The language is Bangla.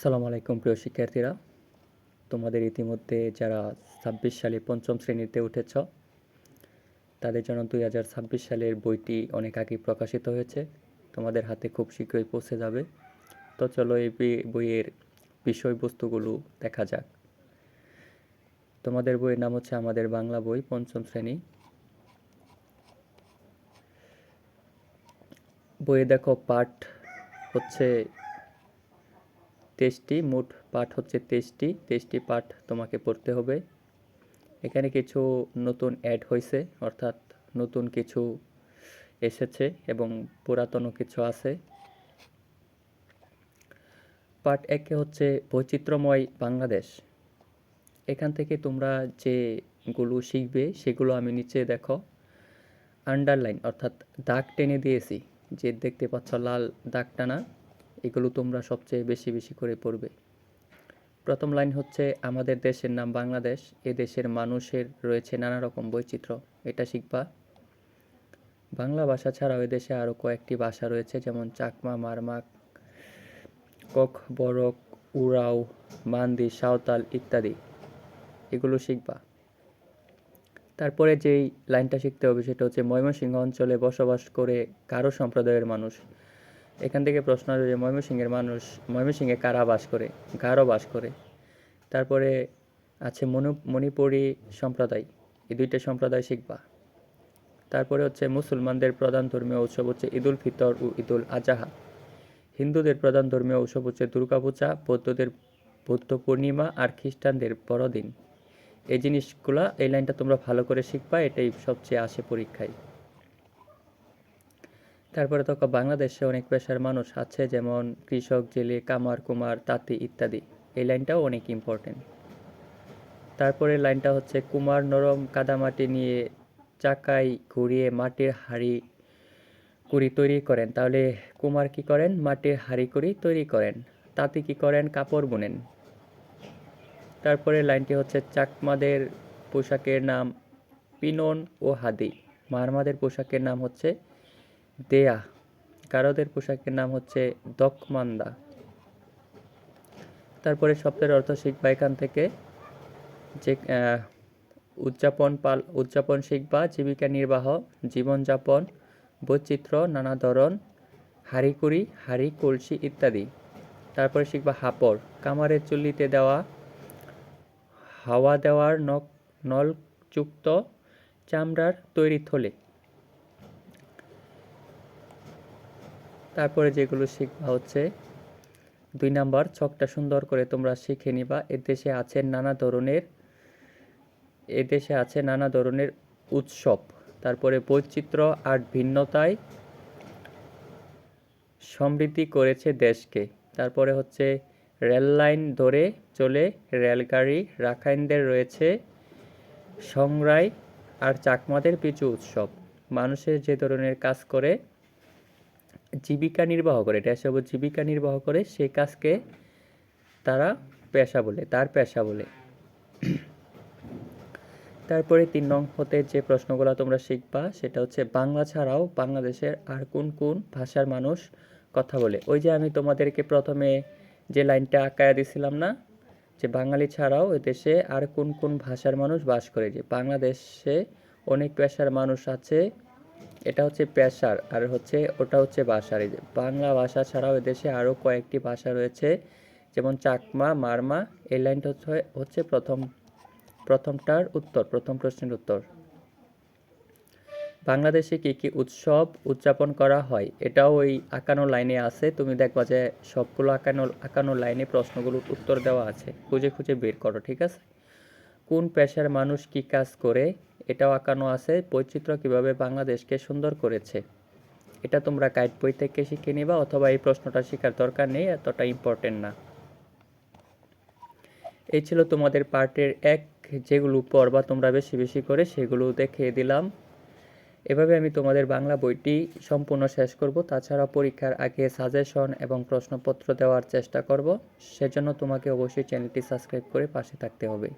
আসসালামু আলাইকুম, প্রিয় শিক্ষার্থীরা। তোমাদের ইতিমধ্যে যারা ছাব্বিশ সালে পঞ্চম শ্রেণীতে উঠেছ, তাদের জন্য দুই হাজার ছাব্বিশ সালের বইটি অনেক আগেই প্রকাশিত হয়েছে। তোমাদের হাতে খুব শীঘ্রই পৌঁছে যাবে। তো চলো এই বইয়ের বিষয়বস্তুগুলো দেখা যাক। তোমাদের বইয়ের নাম হচ্ছে আমাদের বাংলা বই, পঞ্চম শ্রেণি। বইয়ে দেখো পাঠ হচ্ছে তেইশটি মোট পাঠ হচ্ছে তেইশটি তেইশটি পাঠ তোমাকে পড়তে হবে। এখানে কিছু নতুন অ্যাড হয়েছে অর্থাৎ নতুন কিছু এসেছে এবং পুরাতনও কিছু আছে। পার্ট একে হচ্ছে বৈচিত্র্যময় বাংলাদেশ। এখান থেকে তোমরা যেগুলো শিখবে, সেগুলো আমি নিচে দেখো। আন্ডারলাইন অর্থাৎ দাগ টেনে দিয়েছি, যে দেখতে পাচ্ছ লাল দাগ টানা এগুলো তোমরা সবচেয়ে বেশি বেশি করে পড়বে। প্রথম লাইন হচ্ছে, আমাদের দেশের নাম বাংলাদেশ, এ দেশের মানুষের রয়েছে নানা রকম বৈচিত্র্য। এটা শিখবা। বাংলা ভাষা ছাড়াও এদেশে আরও কয়েকটি ভাষা রয়েছে, যেমন চাকমা, মারমাক, কক বরক উরাও, মান্দি, সাঁওতাল ইত্যাদি। এগুলো শিখবা। তারপরে যেই লাইনটা শিখতে হবে সেটা হচ্ছে, ময়মনসিংহ অঞ্চলে বসবাস করে কারও সম্প্রদায়ের মানুষ এখান থেকে প্রশ্ন আসবে যে ময়মনসিংহের মানুষ, ময়মনসিংহে কারা বাস করে? গারো বাস করে। তারপরে আছে মনু, মণিপুরী সম্প্রদায়। এই দুইটা সম্প্রদায় শিখবা। তারপরে হচ্ছে মুসলমানদের প্রধান ধর্মীয় উৎসব হচ্ছে ঈদুল ফিতর ও ঈদুল আজাহা। হিন্দুদের প্রধান ধর্মীয় উৎসব হচ্ছে দুর্গাপূজা, বৌদ্ধদের বৌদ্ধ পূর্ণিমা আর খ্রিস্টানদের বড়দিন। এই জিনিসগুলা, এই লাইনটা তোমরা ভালো করে শিখবা, এটাই সবচেয়ে আসে পরীক্ষায়। তারপরে তো বাংলাদেশে অনেক পেশার মানুষ আছে, যেমন কৃষক, জেলে, কামার, কুমার, তাঁতি ইত্যাদি। এই লাইনটাও অনেক ইম্পর্টেন্ট তারপরে লাইনটা হচ্ছে, কুমার নরম কাদামাটি নিয়ে চাকাই ঘুরিয়ে মাটির হাড়ি কুড়ি তৈরি করেন। তাহলে কুমার কি করেন? মাটির হাড়ি কুড়ি তৈরি করেন। তাঁতি কি করেন? কাপড় বুনেন। তারপরে লাইনটি হচ্ছে, চাকমাদের পোশাকের নাম পিনন ও হাদি। মারমাদের পোশাকের নাম হচ্ছে দেয়া। গারদের পোশাকের নাম হচ্ছে দকমান্দা। তারপরে শব্দের অর্থ শিখবা এখান থেকে যে উদযাপন পাল, উদযাপন শিখবা জীবিকা নির্বাহ, জীবনযাপন, বৈচিত্র্য, নানা ধরন, হাঁড়িকুড়ি, হাঁড়ি, কলসি ইত্যাদি। তারপরে শিখবা হাপড়, কামারের চুল্লিতে দেওয়া, হাওয়া দেওয়ার নখ, নলযুক্ত চামড়ার তৈরি থলে। তারপরে যেগুলো শিখবা হচ্ছে, দুই নাম্বার ছকটা সুন্দর করে তোমরা শিখে নিবা। এদেশে আছে নানা ধরনের এদেশে আছে নানা ধরনের উৎসব। তারপরে বৈচিত্র্য আর ভিন্নতায় সমৃদ্ধি করেছে দেশকে। তারপরে হচ্ছে রেল লাইন ধরে চলে রেলগাড়ি, রাখাইনদের রয়েছে সংগ্রাই আর চাকমাদের পিছু উৎসব। মানুষের যে ধরনের কাজ করে জীবিকা নির্বাহ করে এসব জীবিকা নির্বাহ করে, সে কাজকে তারা পেশা বলে, তার পেশা বলে। তারপরে তিন নং হতে যে প্রশ্নগুলো তোমরা শিখবা, সেটা হচ্ছে বাংলা ছাড়াও বাংলাদেশের আর কোন কোন ভাষার মানুষ কথা বলে? ওই যে আমি তোমাদেরকে প্রথমে যে লাইনটা আঁকায়া দিছিলাম না, যে বাঙালি ছাড়াও এ দেশে আর কোন কোন ভাষার মানুষ বাস করে, যে বাংলাদেশে অনেক পেশার মানুষ আছে এটা হচ্ছে পেশার আর হচ্ছে ওটা হচ্ছে ভাষার বাংলা ভাষা ছাড়াও এদেশে আরও কয়েকটি ভাষা রয়েছে, যেমন চাকমা, মারমা, এই লাইনটা হচ্ছে হচ্ছে প্রথম, প্রথমটার উত্তর, প্রথম প্রশ্নের উত্তর। বাংলাদেশে কি কি উৎসব উদযাপন করা হয়? এটাও ওই আঁকানো লাইনে আছে, তুমি দেখবা যে সবগুলো আঁকানো আঁকানো লাইনে প্রশ্নগুলোর উত্তর দেওয়া আছে। খুঁজে খুঁজে বের করো, ঠিক আছে? কোন পেশার মানুষ কি কাজ করে, এটাও আঁকানো আছে। বৈচিত্র্য কীভাবে বাংলাদেশকে সুন্দর করেছে, এটা তোমরা গাইড বই থেকে শিখে নিবা, অথবা এই প্রশ্নটা শেখার দরকার নেই, এতটা ইম্পর্টেন্ট না। এই ছিল তোমাদের পার্টের এক, যেগুলো পড়বা তোমরা বেশি বেশি করে সেগুলো দেখিয়ে দিলাম। এভাবে আমি তোমাদের বাংলা বইটি সম্পূর্ণ শেষ করব। তাছাড়া পরীক্ষার আগে সাজেশন এবং প্রশ্নপত্র দেওয়ার চেষ্টা করব। সেজন্য তোমাকে অবশ্যই চ্যানেলটি সাবস্ক্রাইব করে পাশে থাকতে হবে।